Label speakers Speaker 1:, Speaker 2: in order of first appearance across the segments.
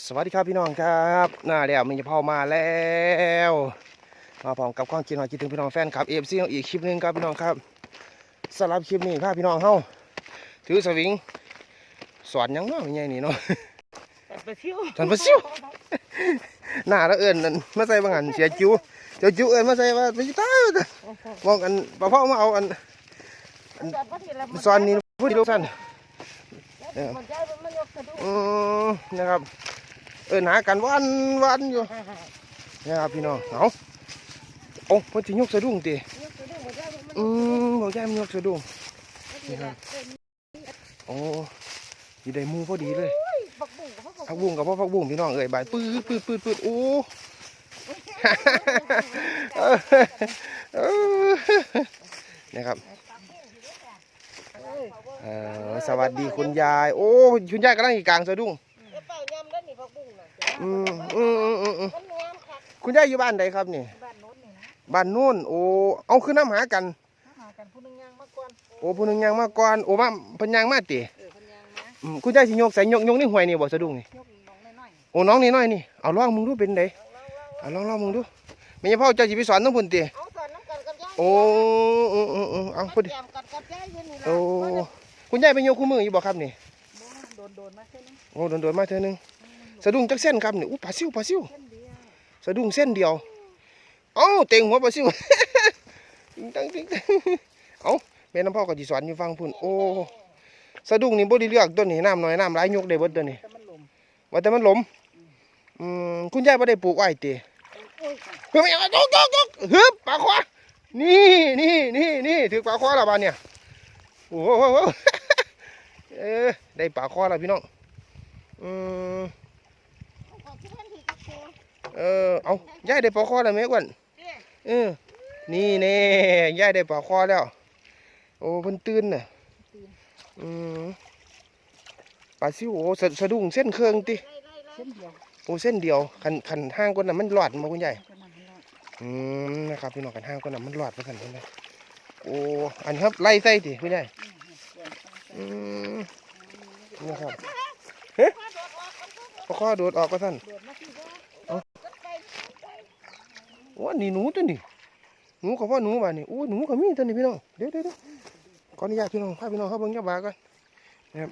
Speaker 1: สวัสดีครับพี่น้องครับหน้าแล้วมันจะพ่อมาแล้วมาพร้อมกับความคิดหน่อยคิดถึงพี่น้องแฟนครับเอฟซีอีกคลิปหนึงครับพี่น้องครับสำหรับคลิปนี้พาพี่น้องเฮาถือสวิงสอนหยังเนาะยังไงนี่เนาะ
Speaker 2: ไปเที่ยว
Speaker 1: ท่านผู้ชมหน้าแล้วเอิญนั่นมาใส่บางอันเสียจิ๋วเจ้าจิ๋วเอิญมาใส่ว่าไปตายว่าแต่มองอันปลาพ่อมาเอาอันสอนนี่พูดดีลูกท่าน
Speaker 2: มันใจมันยกสะดุ้ง
Speaker 1: อืมนะครับ เอิญหากันวันวันอยู่นะครับพี่น้องเอาโอ้เพิ่นสิยกสะดุ้งติ
Speaker 2: ยกสะดุ้งจี
Speaker 1: อืมบอกยายมันยกสะดุ้งนี่ครับโอ้ยได้มูพอดีเลยพักบุ้งกับพ่อพักบุ้งพี่น้องเอ้ยบายปื้ดปื้ดปื้ดปื้ดโอ้เออเออนะครับเอ่อสวัสดีคุณยาย โอ้ คุณยายกำลังอีกกลางสะดุ้ง อืมอืมอืมอืมอืม
Speaker 2: มันงามค่ะ
Speaker 1: คุณยายอยู่บ้านใดครับนี่
Speaker 2: บ้านโน้นนี่นะ
Speaker 1: บ้านโน่นโอ้เอาคือน้ำหากัน
Speaker 2: หากันผู้นึงยางมาก่อน
Speaker 1: โอ้ผู้หนึงยางมาก่อนโอ้มาเพิ่นยางมาติ
Speaker 2: เออพันยางนะ
Speaker 1: อืมคุณยายสิยกใส่ยกยกนี่ห่วยนี่บ่สะดุ้งนี่
Speaker 2: ยกน้องน้อย
Speaker 1: โอ้น้องนี่น้อยนี่เอาลองมึงดูเป็นไดเอาลองลองมึงดูแม่ยายพ่อเจ้าสิไปสอนน้องพุ่นติ
Speaker 2: ๆเอาสอนน้ำกันกับยาย
Speaker 1: โอ้อืมอืมอืมเอาพอดี
Speaker 2: แกมกันกับยายอยู่นี่นะ
Speaker 1: โอ้คุณยายไปยกคู่มืออยู่บ่ครับนี่
Speaker 2: โดนโดนมาเส้น
Speaker 1: โอ้โดนโดนๆมาเท่อนึง สะดุ้งจักเส้นครับนี่อู้ปลาซิวปลาซิว
Speaker 2: สะ
Speaker 1: ดุ้งเส้นเดียวเอ้าเต็งหัวปลาซิวติงตังติงตังเอ้าแม่น้ำพ่อก็สิสอนอยู่ฟังพุ่นโอ้สะดุ้งนี่บ่ได้เลือกตัวนี้น้ำน้อยน้ำหลายยกได้เบิดตัวนี้
Speaker 2: แต่มันหลม
Speaker 1: ว่าแต่มันหลมอืมคุณยายบ่ได้ปลูกไว้ติ
Speaker 2: โอ้ย
Speaker 1: เฮ้ยไม่เอายกยกยกฮึบปลาควานี่นี่นี่นี่ถือปลาควาล้วบ้านเนี่ยโอ้โหเออได้ปลาควาแล้วพี่น้องอืม
Speaker 2: ขอที่พันทีกับโค
Speaker 1: เออเอายายได้ปลาควาแล้วไหมกวน
Speaker 2: เด้
Speaker 1: เออนี่แน่ยายได้ปลาควาแล้ว โอ้เพิ่นตื่นน่ะอืมปลาซิวโอ้สะสะดุ้งเส้นเครื่องติ
Speaker 2: ไล่ไล่ไล่เส้นเดียว
Speaker 1: โอ้เส้นเดียวคันคันห้างกว่านั้นมันหลอดมาคุณยาย
Speaker 2: ก็นั่นแหละ
Speaker 1: อืมนะครับพี่น้องกันห้างก็นำมันหลอดไปกันเลยโอ้อันครับไล่ไส้ดิพี่ได้อืมนะครับเฮ้ยพอข้อโดดออกก็ท่าน
Speaker 2: โดดมาที่ว่า
Speaker 1: เอ้า
Speaker 2: ก็ไป
Speaker 1: โอ้นี่หนูตัวนี้หนูกับพ่อหนูบ้านี่โอ้หนูกับมีตัวนี้พี่น้องเดี๋ยวเดี๋ยวเดี๋ยวขออนุญาตพี่น้องพาพี่น้องเข้าเบิ่งยับากันนะครับ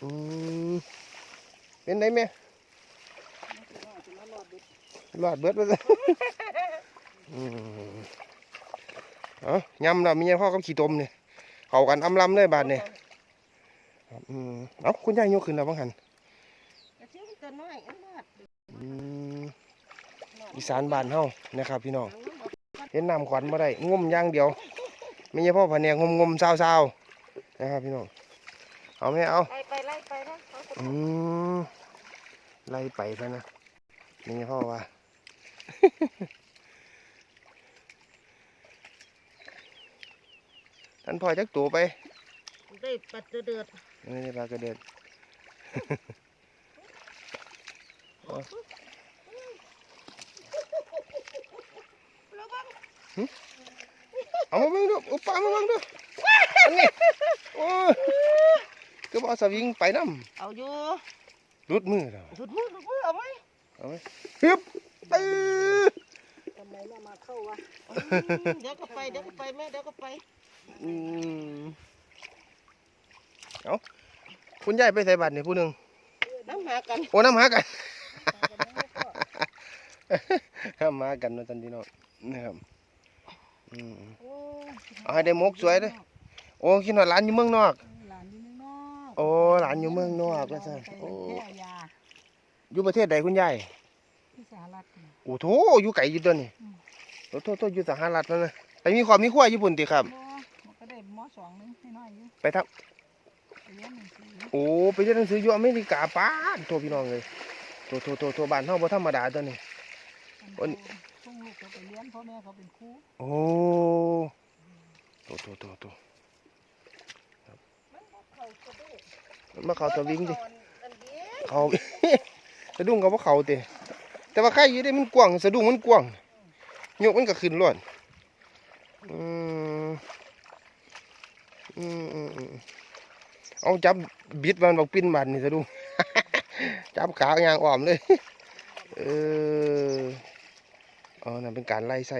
Speaker 1: อืมเป็นไงแม่หลอดเบิดไปเลยอืมเอายำเรามีพ่อกับขี้ตมเนี่ยเขากันอำลำเลยบาดเนี่ยอืมเอาคุณยายโยกขึ้นแล้วบ้างหัน
Speaker 2: กระเทียมตัวน้อยอันนั้น
Speaker 1: อืม อีสานบ้านเฮานะครับ พี่น้องเห็นน้ำขวัญมาได้งมอย่างเดียว ไม่ใช่พ่อผนเนี่ยงมงมๆซาวๆนะครับ พี่น้องเอาไหมเอา
Speaker 2: ไปไปไล่ไปนะเขาจะ
Speaker 1: อืมไล่ไปซะนะไม่ใช่พ่อว่าท่านพ่อจักตัวไป
Speaker 2: ได้ปัดเดือด
Speaker 1: ไม่ได้ปลากระเด็น
Speaker 2: ระวัง
Speaker 1: เอามาเบิ่งดูเอาปลามาเบิ่งดูอันนี้โอ้ยก็บอกสวิงไปน้
Speaker 2: เอาอยู่ำ
Speaker 1: รุดมือแล้ว
Speaker 2: ถุดมือถุดมือเอาไหม
Speaker 1: เอาไว้ฮึบตื้อ
Speaker 2: ทำไมไม่มาเข้าวะเดี๋ยวก็ไปเดี๋ยวก็ไปแม่เดี๋ยวก็ไป
Speaker 1: อืมเอาคุณยายไปใส่บัตรนี่ผู้หนึ่ง
Speaker 2: น้ำหากัน
Speaker 1: โอ้น้ำหากันน้ำหากันเนาะท่านพี่น้องนะครับ อืม
Speaker 2: โอ้
Speaker 1: เอาให้ได้หมกสวยเด้อ โอ้คิดว่าหลานอยู่เมืองนอก
Speaker 2: หลานอยู่เมืองนอก
Speaker 1: โอ้หลานอยู่เมืองนอกก็ใช่โอ้
Speaker 2: แค่ยา
Speaker 1: อยู่ประเทศใดคุณยาย
Speaker 2: ที่สหรัฐน่ะ
Speaker 1: โอ้โถอยู่ไกลอยู่ตัวนี่
Speaker 2: อืม
Speaker 1: โอ้โถโถอยู่สหรัฐนั่นนะไปมีความมีขั้วญี่ปุ่นติครับ
Speaker 2: บ่มันก็ได้มสองนึงให้น้อยอยู่
Speaker 1: ไปทับ
Speaker 2: เรียนหนังสือ
Speaker 1: โอ้ไปเรียนหนังสืออยู่อเมริกาป้าดโทพี่น้องเลยโทโทโทโทบ้านเฮาบ่ธรรมดาตัวนี้โอ้นี่
Speaker 2: ส่งลูกเขาไปเรียนพ่อแม่เขาเป็นครู
Speaker 1: โอ้โตโตโตโต
Speaker 2: มันบ่เขาก็ได้
Speaker 1: มันมาเขาตัววิ่งดิ
Speaker 2: อันเดียว
Speaker 1: เขา สะดุ้งกับว่าเขาติแต่ว่าใครอยู่ได้มันกว้างสะดุ้งมันกว้างโยกมันก็ขึ้นล้วนอืมอืมอืมอืมเอาจับบิดมันบอกปิ้นบันนี่สะดุ้ง จับขายางอ่อมเลย เออ อ๋อนั่นเป็นการไล่ใส่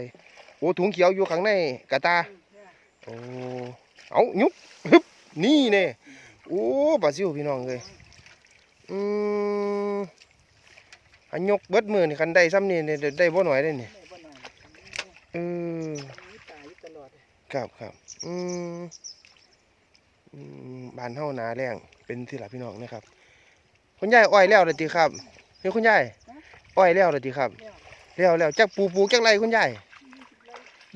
Speaker 1: โอ้ถุงเขียวอยู่ข้างในกระตาโอ้เอายุบฮึบนี่เนี่ยโอ้ปลาซิวพี่น้องเลยอืมอันยกเบิดมือนี่คันได้ซ้ำนี่เนี่ยได้บ่หน่อยได้
Speaker 2: เนี่ย
Speaker 1: เออ
Speaker 2: มีตายอยู่ตลอด
Speaker 1: ครับครับอืมอืมบานเฮานาแรงเป็นที่หลับพี่น้องนะครับ คุณยายอ้อยแล้วเลยติครับเฮ้ยคุณยายอ้อยแล้วเลยติครับ แล้วแล้วจักปลูกปลูกจักไรคุณยาย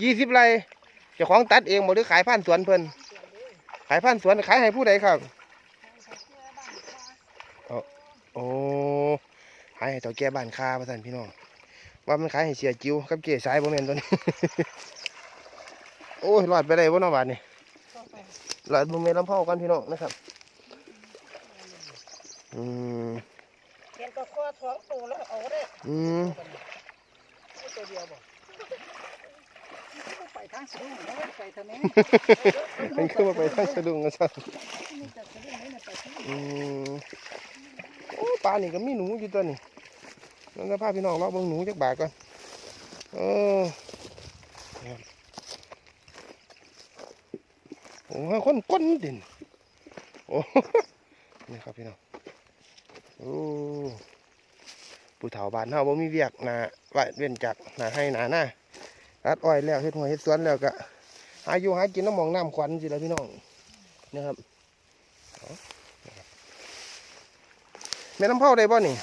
Speaker 1: ยี่สิบไรเจ้าของตัดเองบ่หรือขายผ่านสวนเพิ่นขายผ่านสวนขายให้ผู้ใดครับโอ้ขายให้เจ้าแก่บ้านคาประสันพี่น้องว่ามันขายให้เสียจิ๋วกับเก๋สายบ่แม่นตัวนี้โอ้ยรอดไปได้บ่เนาะบาดนี้รอดบ่แม่นลำเผากันพี่น้องนะครับอืม
Speaker 2: เห็นก็ข้อท้องตูแล้วเอาได้
Speaker 1: อืม
Speaker 2: ไม่ ตัวเดียวบ่ไปทางสูงแล้วไปทางนี้
Speaker 1: มันคือมาไปทางสะดุ้งกันซะ
Speaker 2: นี่จะสะดุ้งนี่นะไปที่
Speaker 1: อืมโอ้ปลานี่ก็มีหนูอยู่ตัวนี่นั่นก็พาพี่น้องเราเบิ่งหนูจักบาทก่อนเออครับโอ้ให้คนก้นเด่นโอ้นี่ครับพี่น้องโอ้ ผู้เฒ่าบ้านเฮาบ่มีเวียกหนาว่าเว้นจากหนาให้หนาหน้ารัดอ้อยแล้วเฮ็ดหัวเฮ็ดสวนแล้วก็หาอยู่หากินน้ำหมองน้ำขวัญสิล่ะพี่น้องนะครับแม่น้ำเผาได้บ่นี่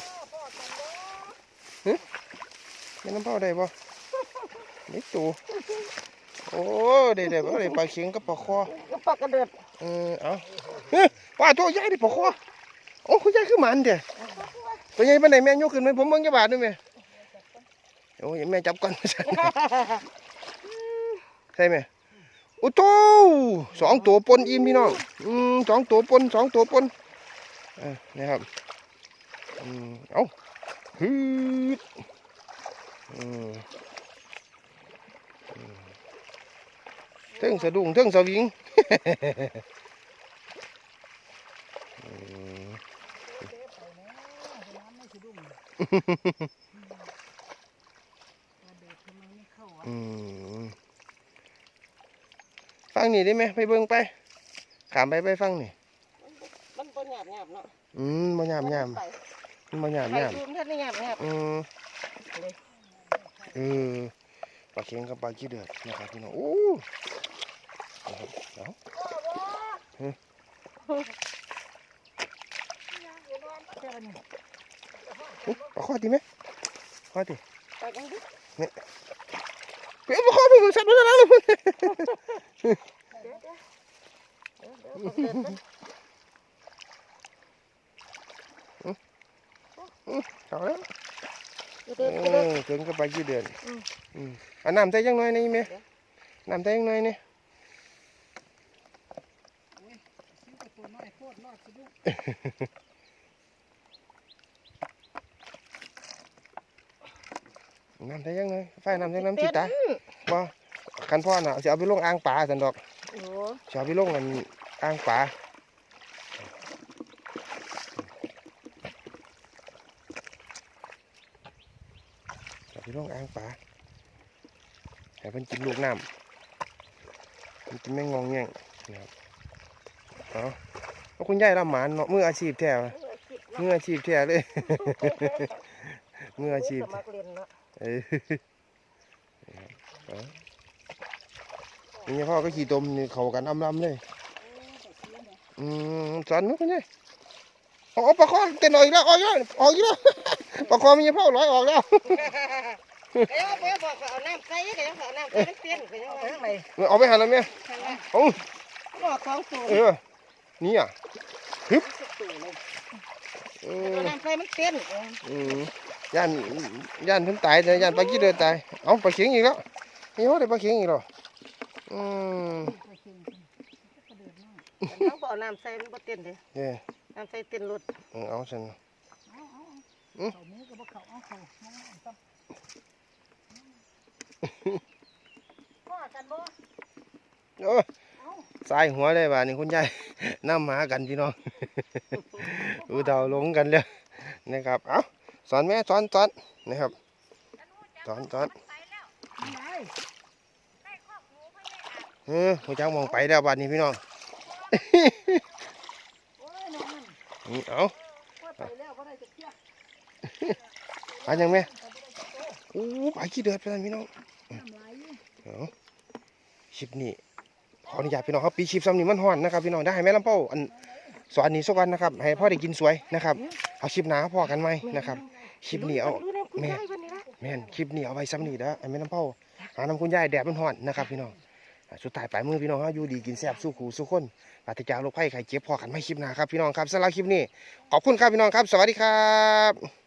Speaker 1: แม่น้ำเผาได้บ่นี่ตูโอ้ได้ได้บ่ได้ปลาเข็งกับปลาคอ
Speaker 2: ก็ปากกระเดิด
Speaker 1: เออเอาเฮ้ยว่าตัวใหญ่ดิปลาคอโอ้คุณยายคือหมันเด้อ ตัวใหญ่ปานใดแม่ยกขึ้นไหมผมเบิ่งจักบาทด้วยแม่โอ้ยแม่จับก่อนใช่ไหมโอ้โตสองตัวปนอิ่มพี่น้องอืมสองตัวปนสองตัวปนเออนะครับอืมเอาฮึดอืมอืมเทิงสะดุ้งเทิงสวิง อืม
Speaker 2: น้ำไม่สะดุ้งเด็กทำไมไม่เข้าอะ
Speaker 1: อืม ฟังนี่ได้ไหมไปเบิ่งไป ขามไปไปฟังนี่
Speaker 2: มันบ่หยาบหยาบเนาะ
Speaker 1: อืมบ่ยามยามมันบ่ยาม
Speaker 2: ไป
Speaker 1: ยาม
Speaker 2: ซูมท่านนี่หยาบหยาบ
Speaker 1: อืมเออปลาเค็งกับปลาขี้เดือดนะครับพี่น้องโอ้นะครับเอา
Speaker 2: เจ้า นี่
Speaker 1: อุ๊ยปลาข้อดีไหมข้อดี
Speaker 2: ไปกันดิ
Speaker 1: เฮ้ยปลาข้อไปมึงสัตว์มาแล้วเลย
Speaker 2: เดี๋ยวเดี๋ยวเดี๋ยวเดี๋ยวเดิน
Speaker 1: เอาแล้ว
Speaker 2: เดิน
Speaker 1: เอ
Speaker 2: เดิน
Speaker 1: อเค็งกับปลาขี้เดือด
Speaker 2: อืม
Speaker 1: อืมเอาน้ำใส่ยังหน่อยนี่ไหม
Speaker 2: เดี๋ยว
Speaker 1: น้ำใส่ยังหน่อยนี่
Speaker 2: ตัวน้อยโคตรน้อยสะดุ้ง
Speaker 1: น้ำใส่ยังหน่อยไฟน้ำใส่น้ำจิตตาบ่คันพ่อน่ะจะเอาไปลงอ่างปลาสันดอก
Speaker 2: โอ้
Speaker 1: จะเอาไปลงกันอ่างปลาจะเอาไปลงอ่างปลาให้เพิ่นกินลูกน้ำมันกินแม่งงองแงงนะครับเอาเอาคุณยายรับหมานเนาะมืออาชีพแท้วะมืออาชีพแท้เลย มืออาชีพ
Speaker 2: สมัคร เรียนเนาะ
Speaker 1: เออเอานี่พ่อก็ขี่ตมนี่เขากันอำลำเลย อืมสอนนุกนี่โอ้ปลาคอเต้นออกอีกแล้วออกอีกแล้วออกอีกแล้วปลาคอมีเผาลอยออกแล้ว
Speaker 2: เดี๋ยวเดี๋ยวบอกเขาเอาน้ำใส่เดี๋ยวเขาเอาน้ำใส่มันเตี้ยนเขายังว่าอะไร
Speaker 1: เอาไปหันแล้วเมียโอ้
Speaker 2: บอกของสูง
Speaker 1: เออนี่อะ
Speaker 2: สูงเลย
Speaker 1: เอ
Speaker 2: เอา
Speaker 1: อ
Speaker 2: น้ำใส่มันเตี้ยน
Speaker 1: อืม ย่านย่านเพิ่นตายแต่ย่านปลากี้เดือดตายเอาปลาเข็งอีกแล้วนี่โหได้ปลาเข็งอีกแล้วอืม
Speaker 2: เขาบอกน้ำใส่มันบ่เตี้ยนเลย
Speaker 1: เด้อ
Speaker 2: น้ำใส่เตี้ยนรถ
Speaker 1: เออเอาฉัน
Speaker 2: เขามือก็บ่เขาเอาเขาพ่อกันบ่
Speaker 1: โอ้สายหัวเลยบ่านี่คุณยายน้ำหมากันพี่น้องอูเดาหลงกันเลยนะครับ เอ้า สอนแม่สอนสอนนะครับสอนสอนเออหัวจังมองไปแล้วบัดนี้พี่น้อง
Speaker 2: โอ้ยน้องมัน
Speaker 1: นี่เอา
Speaker 2: ไปล้วก็ได้จะเที่ย
Speaker 1: ไปยังแม่โอ้ไปขี้เดือดไปแล้วพี่น้องเอาชิปนี้ขออนุญาตพี่น้องครับปีคลิปซ้ำนี่มันฮ้อนนะครับพี่น้องได้ไหมลำเป้าอันสอนนี้สักวันนะครับ ให้พ่อได้กินสวยนะครับ เอาคลิปหนาพ่อกันไหมนะครับ คลิปนี้เอา
Speaker 2: รู้นะคุณ
Speaker 1: แม่
Speaker 2: ยายวันนี้นะ
Speaker 1: แม่นคลิปนี้เอาไว้ซ้ำนี่เด้อไอ้แม่ลำเป้าหาน้ำคุณยายแดดมันฮ้อนนะครับพี่น้องอ่าสุดท้ายปลายมือพี่น้องเฮาอยู่ดีกินแซ่บสู้ขู่สู้คนปราศจากโรคภัยไข้เจ็บพอกันไม่คลิปหนาครับพี่น้องครับสำหรับคลิปนี้ขอบคุณครับพี่น้องครับ สวัสดีครับ